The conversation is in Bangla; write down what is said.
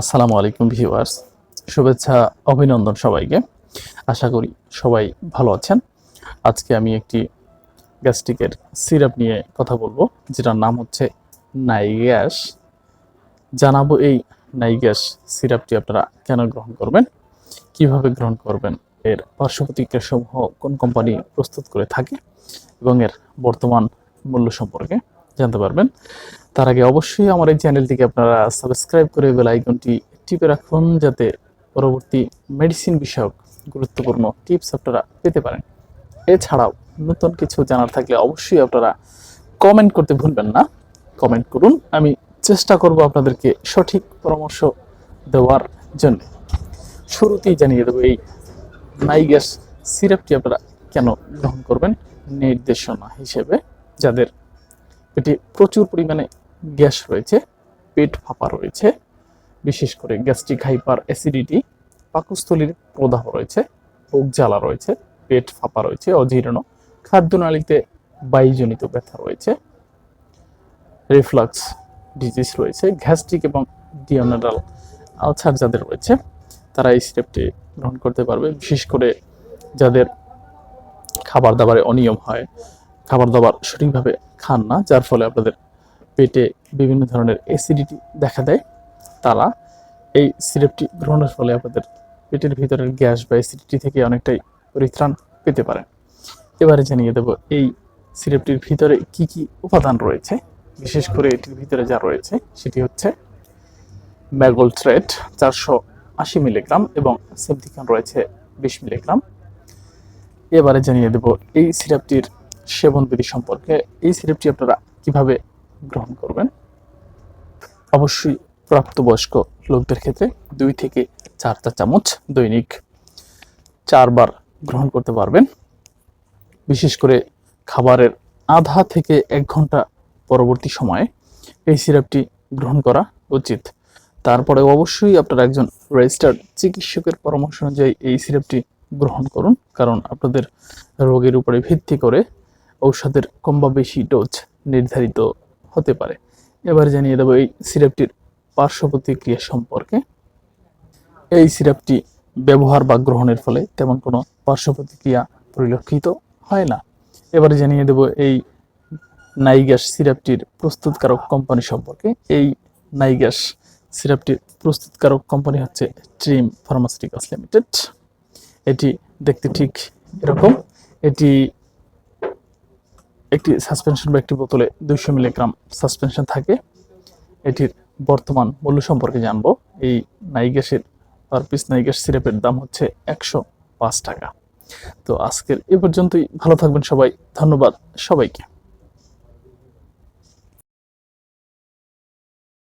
আসসালামু আলাইকুম ভিউয়ার্স। শুভেচ্ছা, অভিনন্দন সবাইকে। আশা করি সবাই ভালো আছেন। আজকে আমি একটি গ্যাস্ট্রিকের সিরাপ নিয়ে কথা বলব, যেটার নাম হচ্ছে নাইগ্যাস জানাব এই নাইগ্যাস সিরাপটি আপনারা কেন গ্রহণ করবেন, কীভাবে গ্রহণ করবেন, এর পার্শ্ব প্রতিক্রিয়াসমূহ কোন কোম্পানি প্রস্তুত করে থাকে এবং এর বর্তমান মূল্য সম্পর্কে জানতে পারবেন। তার আগে অবশ্যই আমার এই চ্যানেলটিকে আপনারা সাবস্ক্রাইব করে বেল আইকনটি টিপে রাখুন, যাতে পরবর্তী মেডিসিন বিষয়ক গুরুত্বপূর্ণ টিপস আপনারা পেতে পারেন। এছাড়াও নতুন কিছু জানার থাকলে অবশ্যই আপনারা কমেন্ট করতে ভুলবেন না। কমেন্ট করুন, আমি চেষ্টা করব আপনাদেরকে সঠিক পরামর্শ দেওয়ার জন্য। শুরুতেই জানিয়ে দেবো এই নাইগ্যাস সিরাপটি আপনারা কেন গ্রহণ করবেন নির্দেশনা হিসেবে, যাদের পেটে প্রচুর পরিমাণে গ্যাস রয়েছে, পেট ফাঁপা রয়েছে, বিশেষ করে গ্যাস্ট্রিক হাইপার অ্যাসিডিটি, পাকস্থলীর প্রদাহ রয়েছে বুক জ্বালা রয়েছে, পেট ফাঁপা রয়েছে, অজীর্ণ, খাদ্যনালীতে বায়ুজনিত ব্যথা রয়েছে, রিফ্লাক্স ডিজিজ রয়েছে, গ্যাস্ট্রিক এবং ডিওনারাল আলসার যাদের রয়েছে, তারা এই স্টেপটি গ্রহণ করতে পারবে। বিশেষ করে যাদের খাবার দাবারে অনিয়ম হয় খাবার দাবার সঠিকভাবে খান না, যার ফলে আপনাদের পেটে বিভিন্ন ধরনের অ্যাসিডিটি দেখা দেয়। তারা এই সিরাপটি গ্রহণের ফলে আপনাদের পেটের ভিতরের গ্যাস বা অ্যাসিডিটি থেকে অনেকটাই পরিত্রাণ পেতে পারেন এবারে জানিয়ে দেব, এই সিরাপটির ভিতরে কি কি উপাদান রয়েছে? বিশেষ করে এটির ভিতরে যা রয়েছে, সেটি হচ্ছে ম্যাগোল ম্যাগোলট্রেট চারশো আশি মিলিগ্রাম এবং সেমথিকান রয়েছে বিশ মিলিগ্রাম। এবারে জানিয়ে দেব, এই সিরাপটির সেবন বিধি সম্পর্কে এই সিরাপটি আপনারা কীভাবে গ্রহণ করবেন? অবশ্যই প্রাপ্তবয়স্ক লোকদের ক্ষেত্রে দুই থেকে চার চা চামচ দৈনিক চারবার গ্রহণ করতে পারবেন। বিশেষ করে খাবারের আধা থেকে এক ঘণ্টা পরবর্তী সময়ে এই সিরাপটি গ্রহণ করা উচিত। তারপরে অবশ্যই আপনারা একজন রেজিস্টার্ড চিকিৎসকের পরামর্শ অনুযায়ী এই সিরাপটি গ্রহণ করুন, কারণ আপনাদের রোগের উপরে ভিত্তি করে ঔষধের কম বা বেশি ডোজ নির্ধারিত হতে পারে। এবার জানিয়ে দেবো এই সিরাপটির পার্শ্ব প্রতিক্রিয়া সম্পর্কে। এই সিরাপটি ব্যবহার বা গ্রহণের ফলে তেমন কোনো পার্শ্ব প্রতিক্রিয়া পরিলক্ষিত হয় না। এবারে জানিয়ে দেব এই নাইগ্যাস সিরাপটির প্রস্তুতকারক কোম্পানি সম্পর্কে। এই নাইগ্যাস সিরাপটির প্রস্তুতকারক কোম্পানি হচ্ছে ট্রিম ফার্মাসিউটিক্যালস লিমিটেড এটি দেখতে ঠিক এরকম। এটি একটি সাসপেনশন বা একটি বোতলে দুইশো মিলিগ্রাম সাসপেনশন থাকে। এটির বর্তমান মূল্য সম্পর্কে জানব। এই নাইগ্যাসের পার পিস নাইগ্যাস সিরাপের দাম হচ্ছে একশো পাঁচ টাকা। তো আজকের এ পর্যন্তই। ভালো থাকবেন সবাই। ধন্যবাদ সবাইকে।